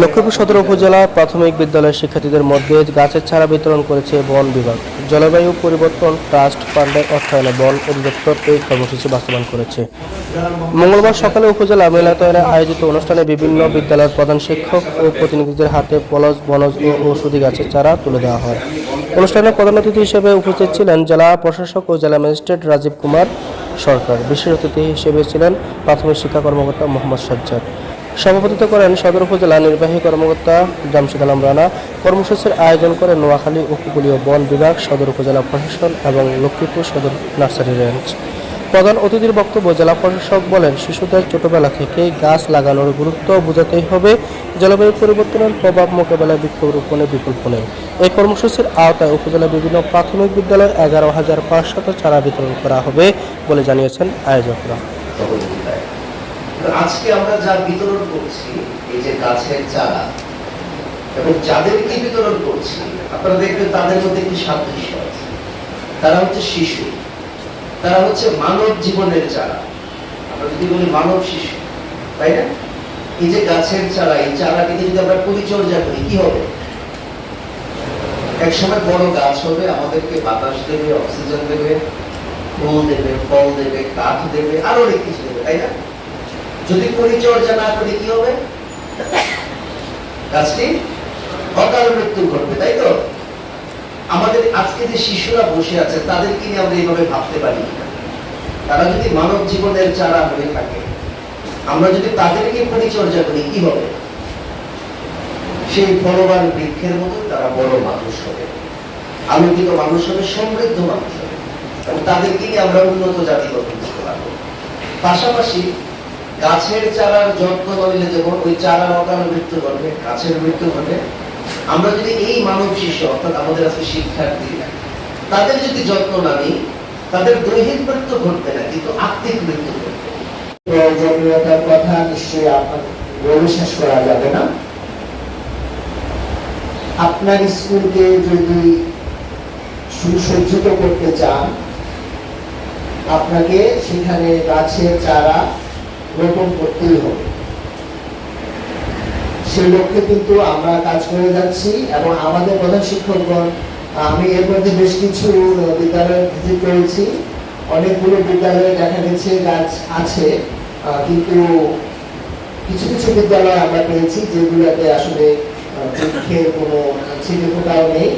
লক্ষ্মীপুর সদর উপজেলা প্রাথমিক বিদ্যালয়ের শিক্ষার্থীদের মধ্যে গাছের চারা বিতরণ করেছে বন বিভাগ। জলবায়ু পরিবর্তন, ট্রাস্ট ফান্ডের অর্থায়নে বন অধিদপ্তর এই কর্মসূচি বাস্তবায়ন করেছে। মঙ্গলবার সকালে উপজেলা মিলাতয়নে আয়োজিত অনুষ্ঠানে বিভিন্ন বিদ্যালয়ের প্রধান শিক্ষক ও প্রতিনিধিদের হাতে পলস, বনজ ও ঔষধি গাছের চারা তুলে দেওয়া হয়। অনুষ্ঠানে প্রধান অতিথি হিসেবে উপস্থিত ছিলেন জেলা প্রশাসক ও জেলা ম্যাজিস্ট্রেট রাজীব কুমার সরকার। বিশেষ অতিথি হিসেবে ছিলেন প্রাথমিক শিক্ষা কর্মকর্তা মোহাম্মদ সাজ্জাদ। সভাপতিত্ব করেন সদর উপজেলা নির্বাহী কর্মকর্তা জামশেদ আলম রানা। কর্মসূচির আয়োজন করে নোয়াখালী উপকূলীয় বন বিভাগ, সদর উপজেলা প্রশাসন এবং লক্ষ্মীপুর সদর নার্সারি রেঞ্জ। প্রধান অতিথির বক্তব্য জেলা প্রশাসক বলেন, শিশুদের ছোটবেলা থেকেই গাছ লাগানোর গুরুত্ব বোঝাতেই হবে। জলবায়ু পরিবর্তনের প্রভাব মোকাবেলায় বৃক্ষরোপণের বিকল্প নেই। এই কর্মসূচির আওতায় উপজেলার বিভিন্ন প্রাথমিক বিদ্যালয়ে এগারো হাজার পাঁচশত চারা বিতরণ করা হবে বলে জানিয়েছেন আয়োজকরা। আজকে আমরা যা বিতরণ করছি, এই যে গাছের চারা, এবং যাদেরকে বিতরণ করছি, আপনারা দেখবেন তাদের মধ্যে একটি সাদৃশ্য আছে। তারা হচ্ছে শিশু, তারা হচ্ছে মানব জীবনের চারা। আমরা যদি বলি মানব শিশু, তাই না? এই যে গাছের চারা, এই চারাটিকে যদি আমরা পরিচর্যা করি, কি হবে? একসময় বড় গাছ হবে, আমাদেরকে বাতাস দেবে, অক্সিজেন দেবে, ফুল দেবে, ফল দেবে, কাঠ দেবে, আরও অনেক কিছু দেবে, তাই না? যদি পরিচর্যা না করি, কি হবে? গাছটি অকাল মৃত্যু ঘটবে, তাই তো? আমাদের আজকে যে শিশুরা বসে আছে, তাদেরকে নিয়ে আমরা এইভাবে ভাবতে পারি তারা যদি মানব জীবনের চারা হয়ে থাকে, আমরা যদি তাদেরকে পরিচর্যা করি, কি হবে? সেই ফলবান বৃক্ষের মতো তারা বড় মানুষ হবে, আলোকিত মানুষ হবে, সমৃদ্ধ মানুষ হবে। এবং তাদেরকে নিয়ে আমরা উন্নত জাতি গঠন করতে পারব। পাশাপাশি গাছের চারার যত্ন নিলে যেমন ওই চারার অকাল মৃত্যু ঘটবে গাছের মৃত্যু ঘটে। আমরা যদি এই মানব শিশু, অর্থাৎ আমাদের আজকে শিক্ষার্থী, তাদের যদি যত্ন না নিই, তাদের দৈহিক মৃত্যু ঘটবে না, কিন্তু আত্মিক মৃত্যু প্রয়োজনীয়তার কথা নিশ্চয়ই আপনার বলে করা যাবে না। আপনার স্কুলকে যদি সুসজ্জিত করতে চান, আপনাকে সেখানে গাছের চারা রোপণ করতেই হবে। সেই লক্ষ্যে কিন্তু আমরা কাজ করে যাচ্ছি এবং আমাদের প্রধান শিক্ষকগণ, আমি এর মধ্যে বেশ কিছু বিদ্যালয় ভিজিট করেছি। অনেকগুলো বিদ্যালয়ে দেখা গেছে গাছ আছে কিন্তু কিছু কিছু বিদ্যালয় আমরা পেয়েছি যেগুলোতে আসলে বৃক্ষের কোনো ছিটে ফোটাও নেই।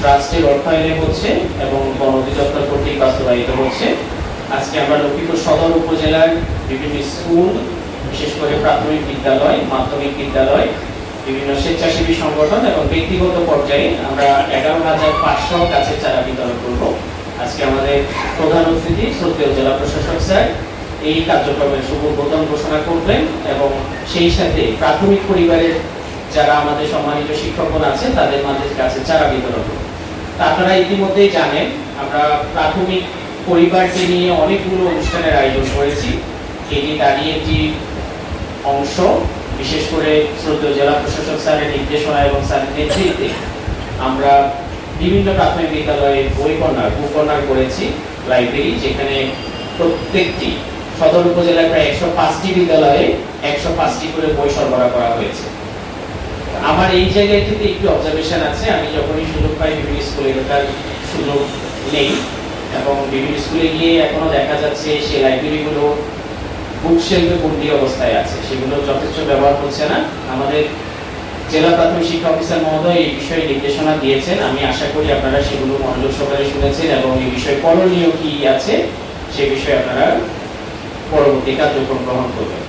ট্রাস্টের অর্থায়নে হচ্ছে এবং বন অধিদপ্তর কর্তৃক বাস্তবায়িত হচ্ছে। আজকে আমরা লক্ষ্মীপুর সদর উপজেলার বিভিন্ন স্কুল, বিশেষ করে প্রাথমিক বিদ্যালয়, মাধ্যমিক বিদ্যালয়, বিভিন্ন স্বেচ্ছাসেবী সংগঠন এবং ব্যক্তিগত পর্যায়ে আমরা এগারো হাজার পাঁচশো গাছের চারা বিতরণ করব আজকে আমাদের প্রধান অতিথি শ্রদ্ধেয় জেলা প্রশাসক স্যার, এই কার্যক্রমের শুভ উদ্বোধন ঘোষণা করবেন এবং সেই সাথে প্রাথমিক পরিবারের যারা আমাদের সম্মানিত শিক্ষকগণ আছেন তাদের মাঝে কাছে চারা বিতরণ করব। তা আপনারা ইতিমধ্যেই জানেন, আমরা প্রাথমিক পরিবারকে নিয়ে অনেকগুলো অনুষ্ঠানের আয়োজন করেছি, এটি তারই একটি অংশ। বিশেষ করে শ্রদ্ধেয় জেলা প্রশাসক স্যারের নির্দেশনা এবং স্যারের নেতৃত্বে আমরা বিভিন্ন প্রাথমিক বিদ্যালয়ে বই কর্নার বুক করেছি লাইব্রেরি, যেখানে প্রত্যেকটি সদর উপজেলায় প্রায় একশো পাঁচটি বিদ্যালয়ে একশো পাঁচটি করে বই সরবরাহ করা হয়েছে। আমার এই জায়গায় থেকে একটু অবজারভেশন আছে, আমি যখনই সুযোগ পাই বিভিন্ন স্কুলে ওঠার সুযোগ নেই। এবং বিভিন্ন স্কুলে গিয়ে এখনও দেখা যাচ্ছে সেই লাইব্রেরিগুলো বুকশেলফে বন্দি অবস্থায় আছে। সেগুলো যথেষ্ট ব্যবহার হচ্ছে না। আমাদের জেলা প্রাথমিক শিক্ষা অফিসার মহোদয় এই বিষয়ে নির্দেশনা দিয়েছেন। আমি আশা করি আপনারা সেগুলো মনোযোগ সহকারে শুনেছেন এবং এই বিষয়ে করণীয় কি আছে সে বিষয়ে আপনারা পরবর্তী কার্যক্রম গ্রহণ করবেন।